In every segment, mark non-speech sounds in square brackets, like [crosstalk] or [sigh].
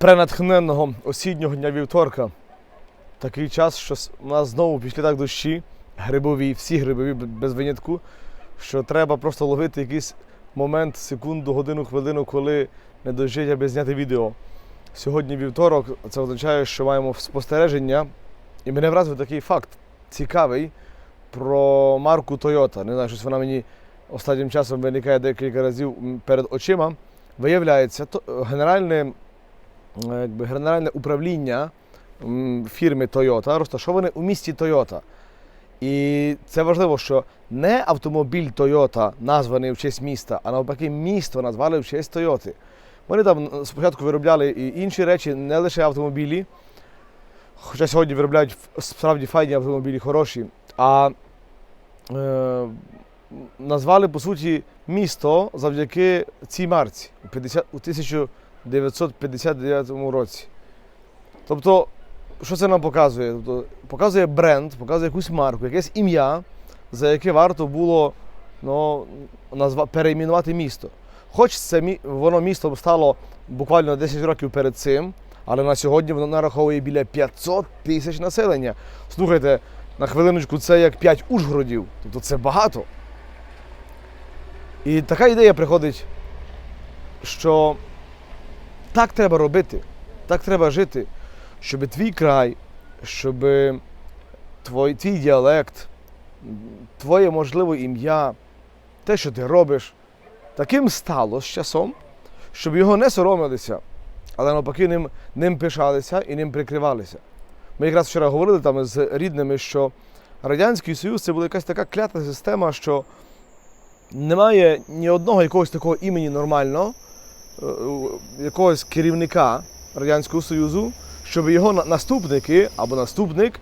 пренатхненного осіннього дня вівторка. Такий час, що у нас знову пішли так дощі, грибові, всі грибові без винятку, що треба просто ловити якийсь момент, секунду, годину, хвилину, коли не дождить, аби зняти відео. Сьогодні вівторок, це означає, що маємо спостереження. І мене вразив такий факт цікавий про марку Toyota. Не знаю, щось вона мені останнім часом виникає декілька разів перед очима. Виявляється, то, генеральне, е, якби, генеральне управління фірми Toyota розташоване у місті Toyota. І це важливо, що не автомобіль Toyota названий в честь міста, а навпаки, місто назвали в честь Toyota. Вони там спочатку виробляли і інші речі, не лише автомобілі. Хоча сьогодні виробляють справді файні автомобілі хороші. А е, назвали по суті місто завдяки цій марці у 50 у 1959 році. Тобто, що це нам показує? Тобто, показує бренд, показує якусь марку, якесь ім'я, за яке варто було ну, назва, перейменувати місто. Хоч це воно місто стало буквально 10 років перед цим, але на сьогодні воно нараховує біля 500 тисяч населення. Слухайте, на хвилиночку, це як 5 Ужгородів. Тобто це багато. І така ідея приходить, що так треба робити, так треба жити, щоб твій край, щоб твій, твій діалект, твоє можливо ім'я, те, що ти робиш, таким стало з часом, щоб його не соромилися, але навпаки ним, ним пишалися і ним прикривалися. Ми якраз вчора говорили там з рідними, що Радянський Союз це була якась така клята система, що немає ні одного якогось такого імені нормального, якогось керівника Радянського Союзу, щоб його наступники або наступник,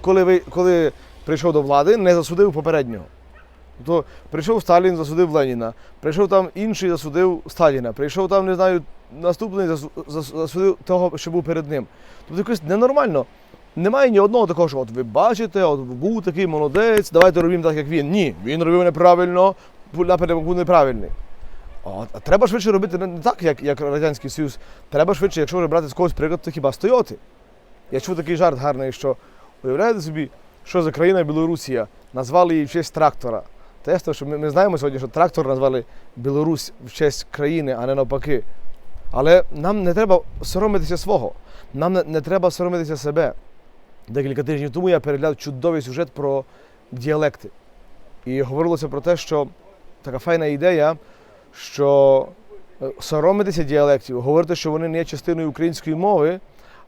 коли, ви, коли прийшов до влади, не засудив попереднього. Тобто прийшов Сталін, засудив Леніна, прийшов там інший, засудив Сталіна, прийшов там, не знаю, наступний засудив того, що був перед ним. Тобто якось ненормально. Немає ні одного такого, що от ви бачите, от був такий молодець, давайте робимо так, як він. Ні, він робив неправильно, напрямок був неправильний. От, а треба швидше робити не не так, як, як Радянський Союз. Треба швидше, якщо вже брати з когось приклад, то хіба стояти. Я чув такий жарт гарний, що уявляєте собі, що за країна Білорусія, назвали її в честь трактора. Те, що ми, ми знаємо сьогодні, що трактор назвали Білорусь в честь країни, а не навпаки. Але нам не треба соромитися свого, нам не, не треба соромитися себе. Декілька тижнів тому я переглядав чудовий сюжет про діалекти. І говорилося про те, що така файна ідея, що е, соромитися діалектів, говорити, що вони не є частиною української мови,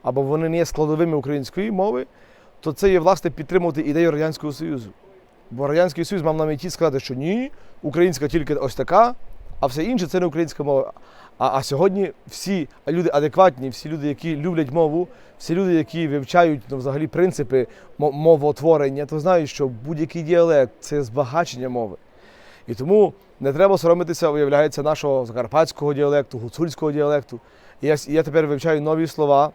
або вони не є складовими української мови, то це є власне підтримувати ідею Радянського Союзу. Бо Радянський Союз мав на меті сказати, що ні, українська тільки ось така, а все інше це не українська мова. А, а сьогодні всі люди адекватні, всі люди, які люблять мову, всі люди, які вивчають ну, взагалі принципи мо- мовотворення, то знають, що будь-який діалект це збагачення мови. І тому не треба соромитися, виявляється, нашого закарпатського діалекту, гуцульського діалекту. І я, я тепер вивчаю нові слова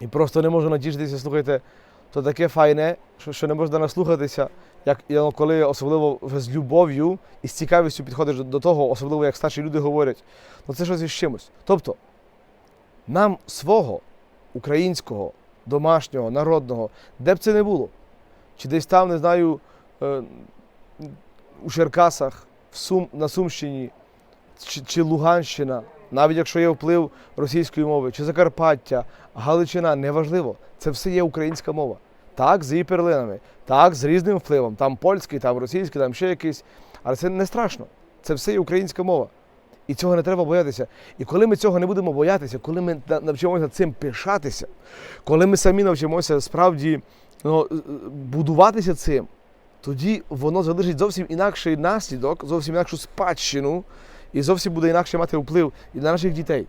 і просто не можу натішитися, слухайте, то таке файне, що, що не можна наслухатися, як коли особливо з любов'ю і з цікавістю підходиш до, до того, особливо як старші люди говорять, ну це щось із чимось. Тобто, нам свого українського, домашнього, народного, де б це не було, чи десь там, не знаю, е, у Черкасах, в Сум, на Сумщині, чи, чи Луганщина, навіть якщо є вплив російської мови, чи Закарпаття, Галичина, неважливо, це все є українська мова. Так, з її перлинами, так, з різним впливом. Там польський, там російський, там ще якийсь. Але це не страшно. Це все є українська мова. І цього не треба боятися. І коли ми цього не будемо боятися, коли ми навчимося цим пишатися, коли ми самі навчимося справді ну, будуватися цим, тоді воно залишить зовсім інакший наслідок, зовсім інакшу спадщину, і зовсім буде інакше мати вплив і на наших дітей.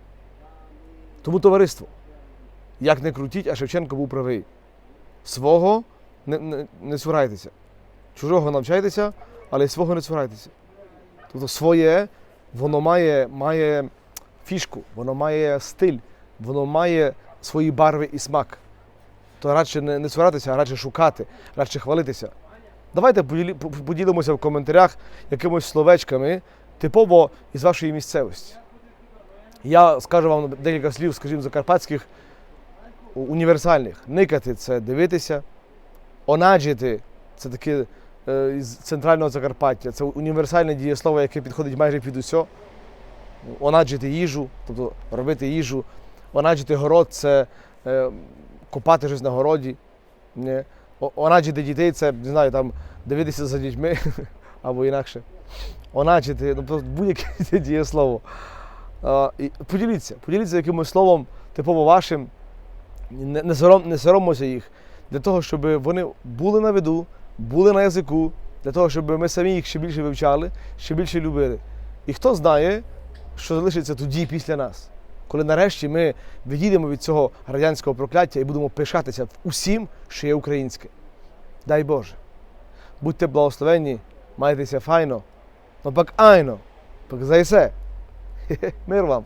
Тому товариство, як не крутіть, а Шевченко був правий. Свого не, не, не цурайтеся. Чужого навчайтеся, але свого не цурайтеся. Тобто своє, воно має, має фішку, воно має стиль, воно має свої барви і смак. То радше не, не цуратися, а радше шукати, радше хвалитися. Давайте поділимося в коментарях якимось словечками, типово із вашої місцевості. Я скажу вам декілька слів, скажімо, закарпатських універсальних. Никати це дивитися, онаджити це таке е, із центрального Закарпаття. Це універсальне дієслово, яке підходить майже під усе. Онаджити їжу, тобто робити їжу. Онаджити город це е, копати щось на городі. Не. О- Онаджити дітей це, не знаю, там дивитися за дітьми [laughs] або інакше. Оначити, ну просто будь-яке [laughs] дієслово. І поділіться, поділіться якимось словом типово вашим, не, не, сором, не соромося їх, для того, щоб вони були на виду, були на язику, для того, щоб ми самі їх ще більше вивчали, ще більше любили. І хто знає, що залишиться тоді після нас, коли нарешті ми відійдемо від цього радянського прокляття і будемо пишатися усім, що є українське. Дай Боже. Будьте благословенні, майтеся файно, но пак айно, пак зайсе. [laughs] Мир вам.